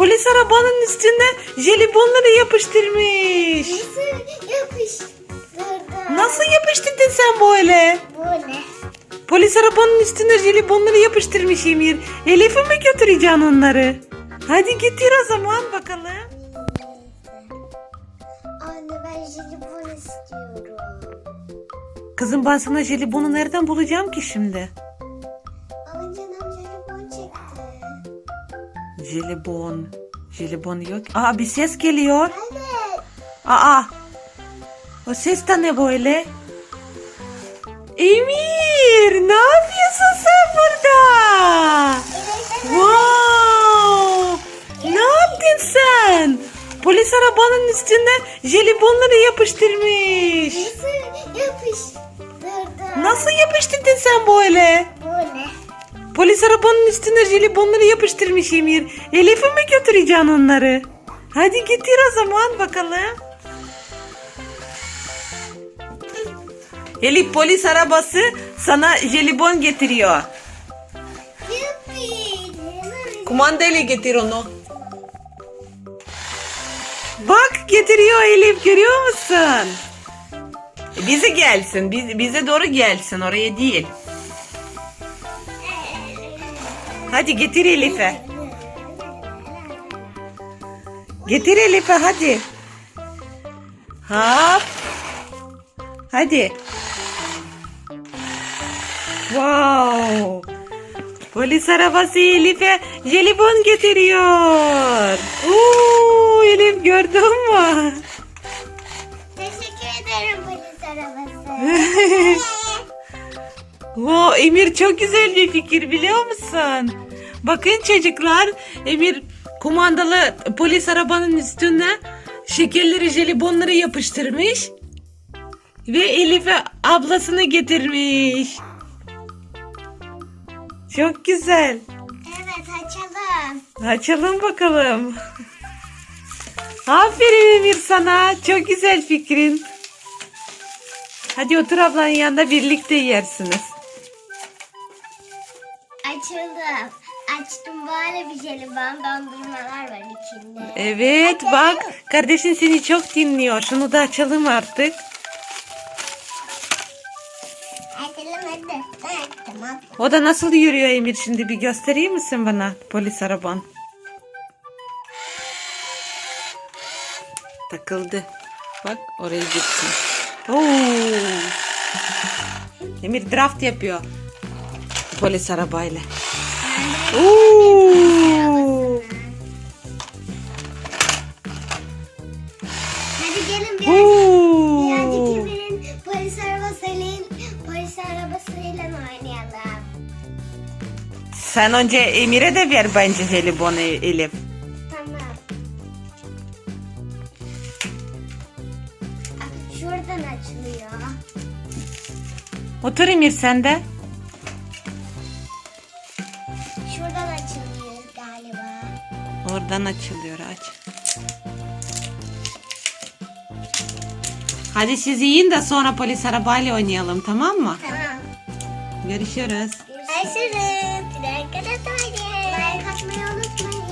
Polis arabanın üstüne jelibonları yapıştırmış. Nasıl yapıştırdın? Nasıl yapıştırdın sen böyle? Böyle. Polis arabanın üstüne jelibonları yapıştırmış Emir. Elif'e mi götüreceksin onları? Hadi getir o zaman bakalım. Anne ben jelibon istiyorum. Kızım ben sana jelibonu nereden bulacağım ki şimdi? Jelibon. Jelibon yok. Aa bir ses geliyor. Evet. Aa. O ses de ne böyle? Emir ne yapıyorsun sen burada? Wow! Ne yaptın sen? Polis arabanın üstüne jelibonları yapıştırmış. Nasıl yapıştırdın? Nasıl yapıştırdın sen böyle? Polis arabanın üstüne jelibonları yapıştırmış Emir. Elif'e mi götüreceksin onları? Hadi getir o zaman bakalım. Elif polis arabası sana jelibon getiriyor. Kumandayla getir onu. Bak getiriyor Elif görüyor musun? Bize gelsin. Biz, bize doğru gelsin oraya değil. Hadi getir Elif'e. Getir Elif'e hadi. Hop. Hadi. Wow. Polis arabası Elif'e jelibon getiriyor. Oo, Elif gördün mü? Teşekkür ederim polis arabası. Wow, Emir çok güzel bir fikir biliyor musun? Bakın çocuklar Emir kumandalı polis arabanın üstüne şekerleri jelibonları yapıştırmış. Ve Elif'e ablasını getirmiş. Çok güzel. evet açalım. Açalım bakalım. Aferin Emir sana. Çok güzel fikrin. Hadi otur ablanın yanında birlikte yersiniz. Açıldım. Açtım böyle bir jelibon dondurmalar var içinde. Evet bak kardeşin seni çok dinliyor. Şunu da açalım artık. O da nasıl yürüyor Emir şimdi bir göstereyim misin bana polis araban? Takıldı. Bak oraya gitsin. Oo. Emir draft yapıyor. Polis arabayla. Oo. Hadi gelin biraz. Oo. Birazcık polis arabasıyla polis arabasıyla oynayalım. Sen önce Emir'e de ver bence jelibonu Elif. Tamam. Şuradan açılıyor. Otur Emir sen de. Oradan açılıyor aç. Hadi siz yiyin de sonra polis arabayla oynayalım tamam mı? Tamam. Görüşürüz. Görüşürüz. Arkadaşlar. Like atmayı unutmayın.